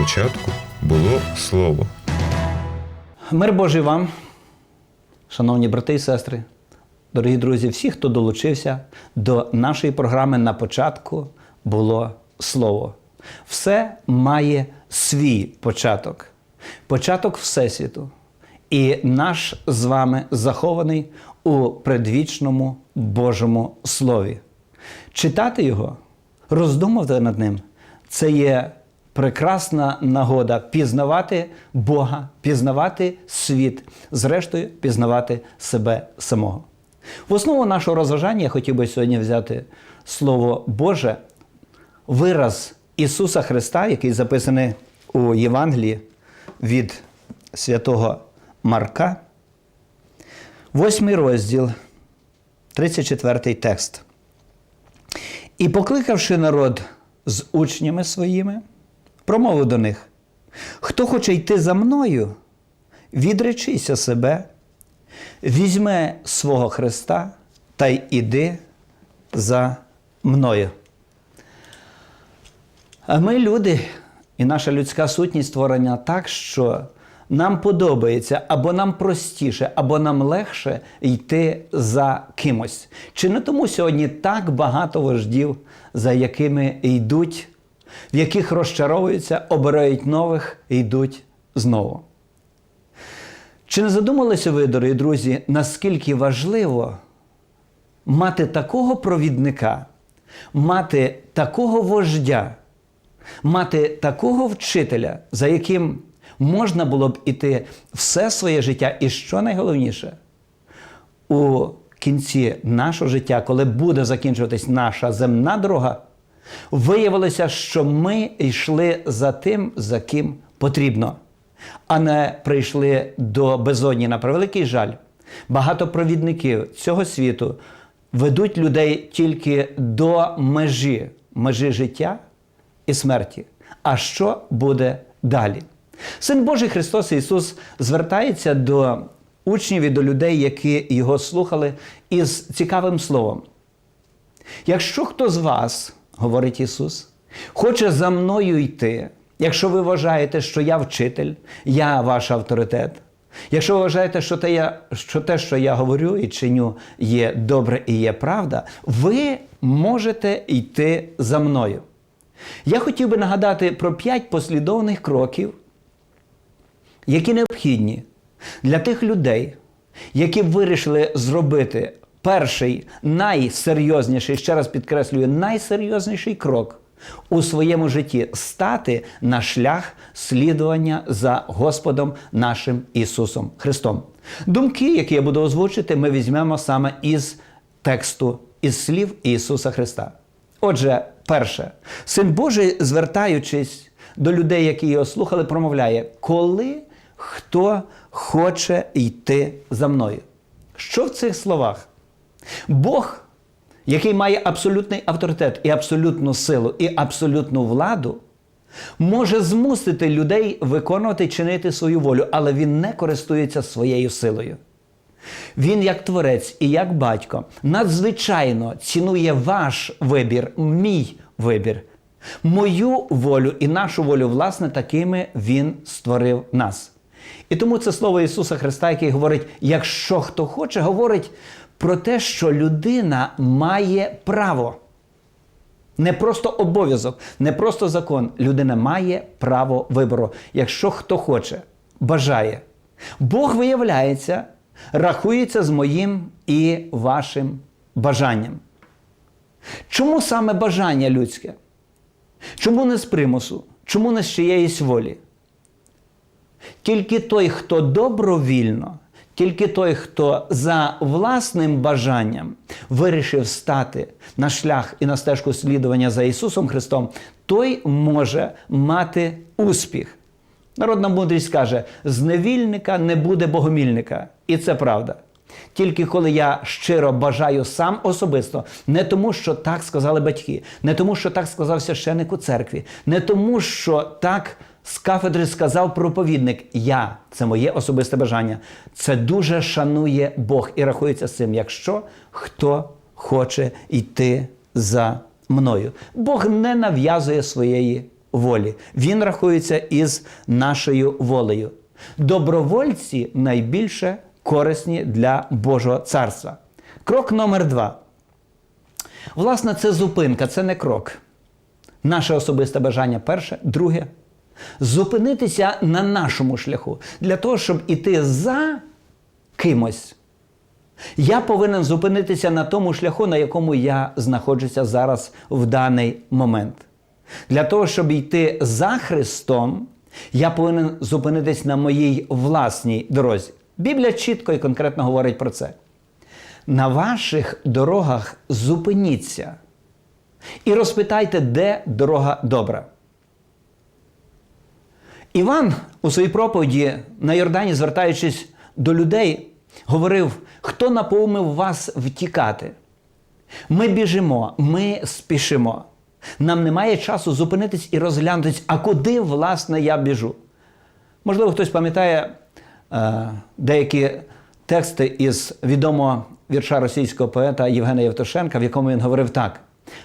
Початку було слово. Мир Божий вам, шановні брати і сестри, дорогі друзі, всі, хто долучився до нашої програми на початку було слово. Все має свій початок, початок Всесвіту. І наш з вами захований у предвічному Божому Слові. Читати його, роздумувати над ним це є прекрасна нагода пізнавати Бога, пізнавати світ, зрештою, пізнавати себе самого. В основу нашого розважання я хотів би сьогодні взяти Слово Боже, вираз Ісуса Христа, який записаний у Євангелії від святого Марка, восьмий розділ, 34 текст. І покликавши народ з учнями своїми, промовив до них: Хто хоче йти за мною, відречися себе, візьме свого Христа та й іди за мною. А ми люди, і наша людська сутність створена так, що нам подобається або нам простіше, або нам легше йти за кимось. Чи не тому сьогодні так багато вождів, за якими йдуть, в яких розчаровуються, обирають нових і йдуть знову? Чи не задумалися ви, дорогі друзі, наскільки важливо мати такого провідника, мати такого вождя, мати такого вчителя, за яким можна було б іти все своє життя, і що найголовніше, у кінці нашого життя, коли буде закінчуватись наша земна дорога, виявилося, що ми йшли за тим, за ким потрібно, а не прийшли до безодні на превеликий жаль. Багато провідників цього світу ведуть людей тільки до межі, межі життя і смерті. А що буде далі? Син Божий Христос Ісус звертається до учнів і до людей, які його слухали, із цікавим словом. Якщо хто з вас, говорить Ісус, хоче за мною йти, якщо ви вважаєте, що я вчитель, я ваш авторитет, якщо ви вважаєте, що те, я, що те, що я говорю і чиню, є добре і є правда, ви можете йти за мною. Я хотів би нагадати про п'ять послідовних кроків, які необхідні для тих людей, які вирішили зробити перший найсерйозніший, ще раз підкреслюю, найсерйозніший крок у своєму житті стати на шлях слідування за Господом нашим Ісусом Христом. Думки, які я буду озвучити, ми візьмемо саме із тексту, із слів Ісуса Христа. Отже, перше, син Божий, звертаючись до людей, які його слухали, промовляє, коли хто хоче йти за мною. Що в цих словах? Бог, який має абсолютний авторитет і абсолютну силу, і абсолютну владу, може змусити людей виконувати чинити свою волю, але він не користується своєю силою. Він, як творець і як батько, надзвичайно цінує ваш вибір, мій вибір, мою волю і нашу волю, власне, такими Він створив нас. І тому це слово Ісуса Христа, який говорить: якщо хто хоче, говорить про те, що людина має право. Не просто обов'язок, не просто закон. Людина має право вибору, якщо хто хоче, бажає. Бог виявляється, рахується з моїм і вашим бажанням. Чому саме бажання людське? Чому не з примусу? Чому не з чиєїсь волі? Тільки той, хто добровільно, тільки той, хто за власним бажанням вирішив стати на шлях і на стежку слідування за Ісусом Христом, той може мати успіх. Народна мудрість каже: з невільника не буде богомільника. І це правда. Тільки коли я щиро бажаю сам особисто, не тому, що так сказали батьки, не тому, що так сказав священник у церкві, не тому, що так з кафедри сказав проповідник. Я це моє особисте бажання. Це дуже шанує Бог і рахується з цим, якщо хто хоче йти за мною. Бог не нав'язує своєї волі. Він рахується із нашою волею. Добровольці найбільше корисні для Божого царства. Крок номер два. Власне, це зупинка, це не крок. Наше особисте бажання перше, друге зупинитися на нашому шляху для того, щоб іти за кимось. Я повинен зупинитися на тому шляху, на якому я знаходжуся зараз в даний момент. Для того, щоб йти за Христом, я повинен зупинитись на моїй власній дорозі. Біблія чітко і конкретно говорить про це. На ваших дорогах зупиніться і розпитайте, де дорога добра. Іван у своїй проповіді на Йордані, звертаючись до людей, говорив: хто наповнив вас втікати? Ми біжимо, ми спішимо. Нам немає часу зупинитись і розглянутись, а куди, власне, я біжу. Можливо, хтось пам'ятає е, деякі тексти із відомого вірша російського поета Євгена Євтушенка, в якому він говорив так: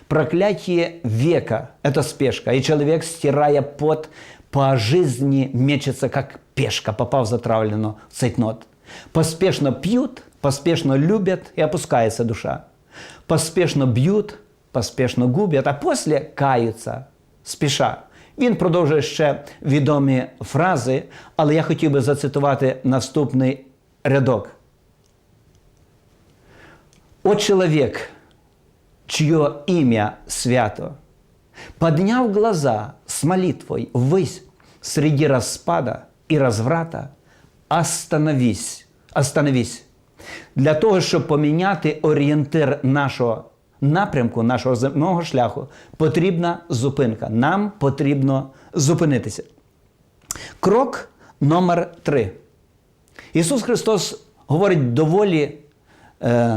«Проклятие века – это спешка, и человек, стирая пот, по жизни мечется, как пешка, попав затравлено в цейтнот. Поспешно пьют, поспешно любят, и опускается душа. Поспешно б'ють, поспешно губять, а після каються, спіша. Він продовжує ще відомі фрази, але я хотів би зацитувати наступний рядок. «О человек, чье имя свято, подняв глаза с молитвой ввысь среди распада и разврата, остановись, остановись. Для того, щоб поміняти орієнтир нашого напрямку, нашого земного шляху, потрібна зупинка. Нам потрібно зупинитися. Крок номер три. Ісус Христос говорить доволі е,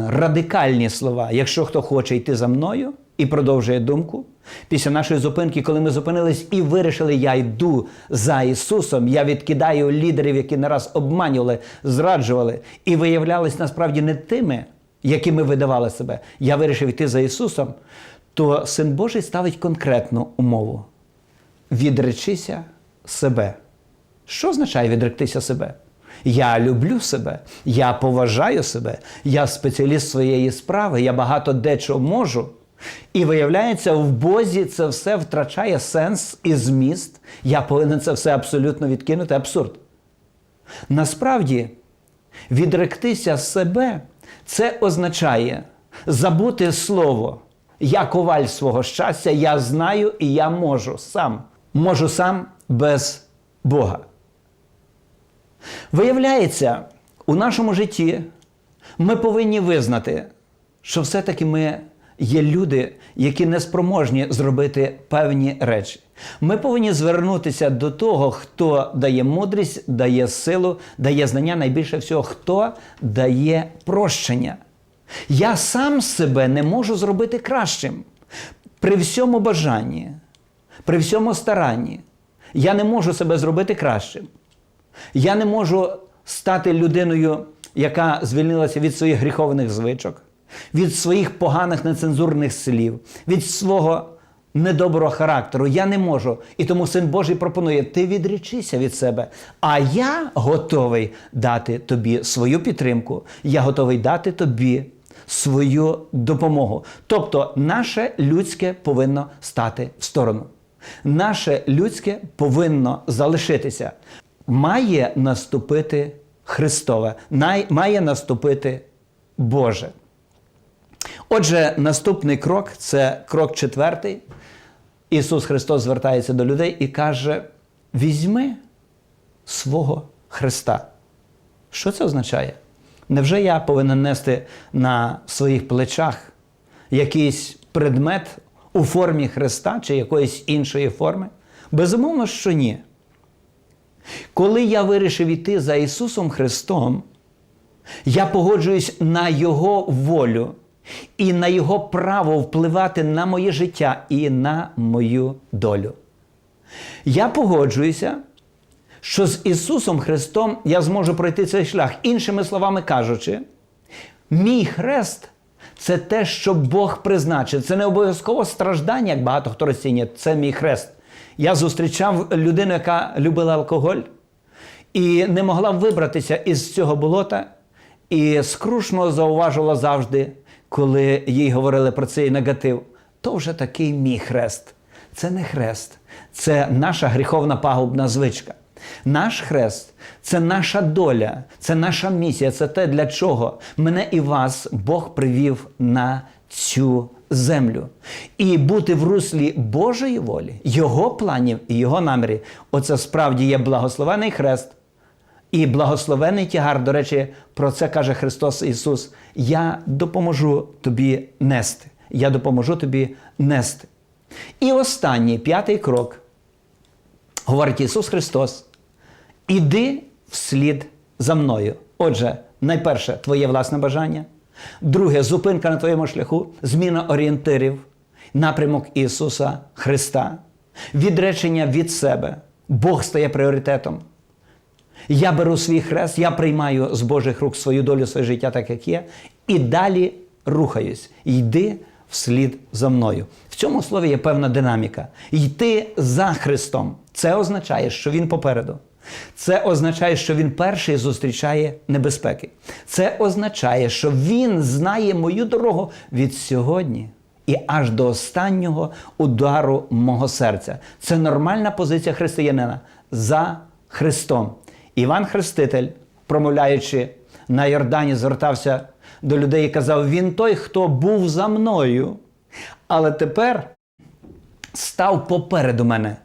радикальні слова. Якщо хто хоче йти за мною і продовжує думку, після нашої зупинки, коли ми зупинились і вирішили, я йду за Ісусом, я відкидаю лідерів, які не раз обманювали, зраджували і виявлялись насправді не тими, якими видавали себе. Я вирішив йти за Ісусом, то Син Божий ставить конкретну умову: відречися себе. Що означає відректися себе? Я люблю себе, я поважаю себе, я спеціаліст своєї справи, я багато дечого можу. І виявляється, в Бозі це все втрачає сенс і зміст. Я повинен це все абсолютно відкинути. Абсурд. Насправді, відректися себе це означає забути слово. Я коваль свого щастя, я знаю і я можу сам. Можу сам без Бога. Виявляється, у нашому житті ми повинні визнати, що все-таки ми є люди, які не спроможні зробити певні речі. Ми повинні звернутися до того, хто дає мудрість, дає силу, дає знання, найбільше всього, хто дає прощення. Я сам себе не можу зробити кращим. При всьому бажанні, при всьому старанні, я не можу себе зробити кращим. Я не можу стати людиною, яка звільнилася від своїх гріховних звичок, від своїх поганих нецензурних слів, від свого недоброго характеру. Я не можу. І тому син Божий пропонує: ти відрічися від себе. А я готовий дати тобі свою підтримку, я готовий дати тобі свою допомогу. Тобто, наше людське повинно стати в сторону. Наше людське повинно залишитися. Має наступити Христове, має наступити Боже. Отже, наступний крок це крок четвертий. Ісус Христос звертається до людей і каже: візьми свого Христа. Що це означає? Невже я повинен нести на своїх плечах якийсь предмет у формі Христа чи якоїсь іншої форми? Безумовно, що ні. Коли я вирішив іти за Ісусом Христом, я погоджуюсь на Його волю і на Його право впливати на моє життя і на мою долю. Я погоджуюся, що з Ісусом Христом я зможу пройти цей шлях. Іншими словами кажучи, мій хрест це те, що Бог призначив. Це не обов'язково страждання, як багато хто розцінює. Це мій хрест. Я зустрічав людину, яка любила алкоголь і не могла вибратися із цього болота, і скрушно зауважувала завжди, коли їй говорили про цей негатив. То вже такий мій хрест. Це не хрест, це наша гріховна пагубна звичка. Наш хрест це наша доля, це наша місія, це те, для чого мене і вас Бог привів на цю землю. І бути в руслі Божої волі, Його планів і Його намірів оце справді є благословений хрест. І благословений тягар, до речі, про це каже Христос Ісус: Я допоможу тобі нести. Я допоможу тобі нести. І останній п'ятий крок, говорить Ісус Христос: іди вслід за мною. Отже, найперше, твоє власне бажання. Друге, зупинка на твоєму шляху, зміна орієнтирів, напрямок Ісуса Христа, відречення від себе. Бог стає пріоритетом. Я беру свій хрест, я приймаю з Божих рук свою долю, своє життя, так як є, і далі рухаюсь. Йди вслід за мною. В цьому слові є певна динаміка. Йти за Христом. Це означає, що Він попереду. Це означає, що він перший зустрічає небезпеки. Це означає, що він знає мою дорогу від сьогодні і аж до останнього удару мого серця. Це нормальна позиція християнина за Христом. Іван Хреститель, промовляючи на Йордані, звертався до людей і казав: Він той, хто був за мною, але тепер став попереду мене.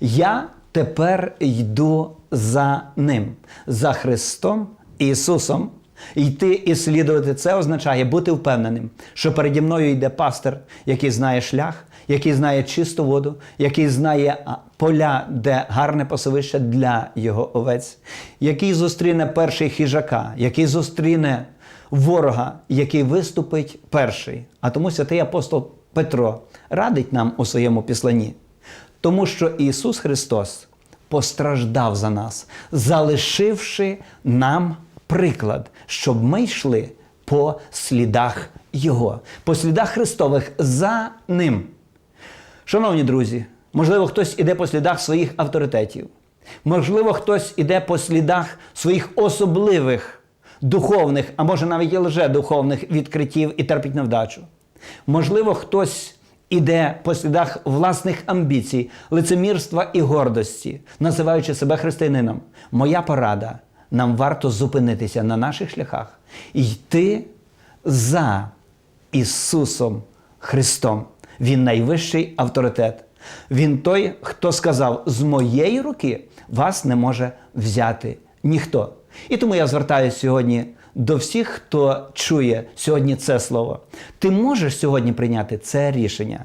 Я тепер йду за ним, за Христом Ісусом. Йти і слідувати це означає бути впевненим, що переді мною йде пастир, який знає шлях, який знає чисту воду, який знає поля, де гарне пасовище для його овець, який зустріне перший хижака, який зустріне ворога, який виступить перший. А тому святий апостол Петро радить нам у своєму післанні, тому що Ісус Христос постраждав за нас, залишивши нам приклад, щоб ми йшли по слідах Його, по слідах Христових за Ним. Шановні друзі, можливо, хтось іде по слідах своїх авторитетів, можливо, хтось іде по слідах своїх особливих духовних, а може навіть і лжедуховних відкриттів і терпить невдачу. Можливо, хтось іде по слідах власних амбіцій, лицемірства і гордості, називаючи себе християнином. Моя порада нам варто зупинитися на наших шляхах і йти за Ісусом Христом. Він найвищий авторитет. Він той, хто сказав: з моєї руки вас не може взяти ніхто. І тому я звертаюся сьогодні до всіх, хто чує сьогодні це слово. Ти можеш сьогодні прийняти це рішення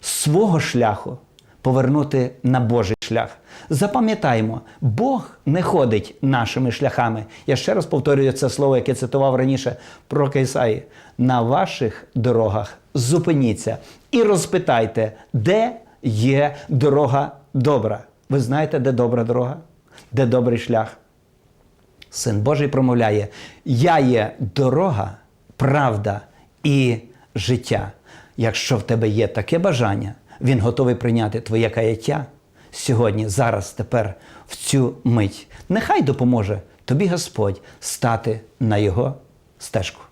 свого шляху повернути на Божий шлях. Запам'ятаймо, Бог не ходить нашими шляхами. Я ще раз повторюю це слово, яке цитував раніше про Кайсаї. На ваших дорогах зупиніться і розпитайте, де є дорога добра. Ви знаєте, де добра дорога? Де добрий шлях? Син Божий промовляє: Я є дорога, правда і життя. Якщо в тебе є таке бажання, він готовий прийняти твоє каяття сьогодні, зараз, тепер, в цю мить. Нехай допоможе тобі Господь стати на його стежку.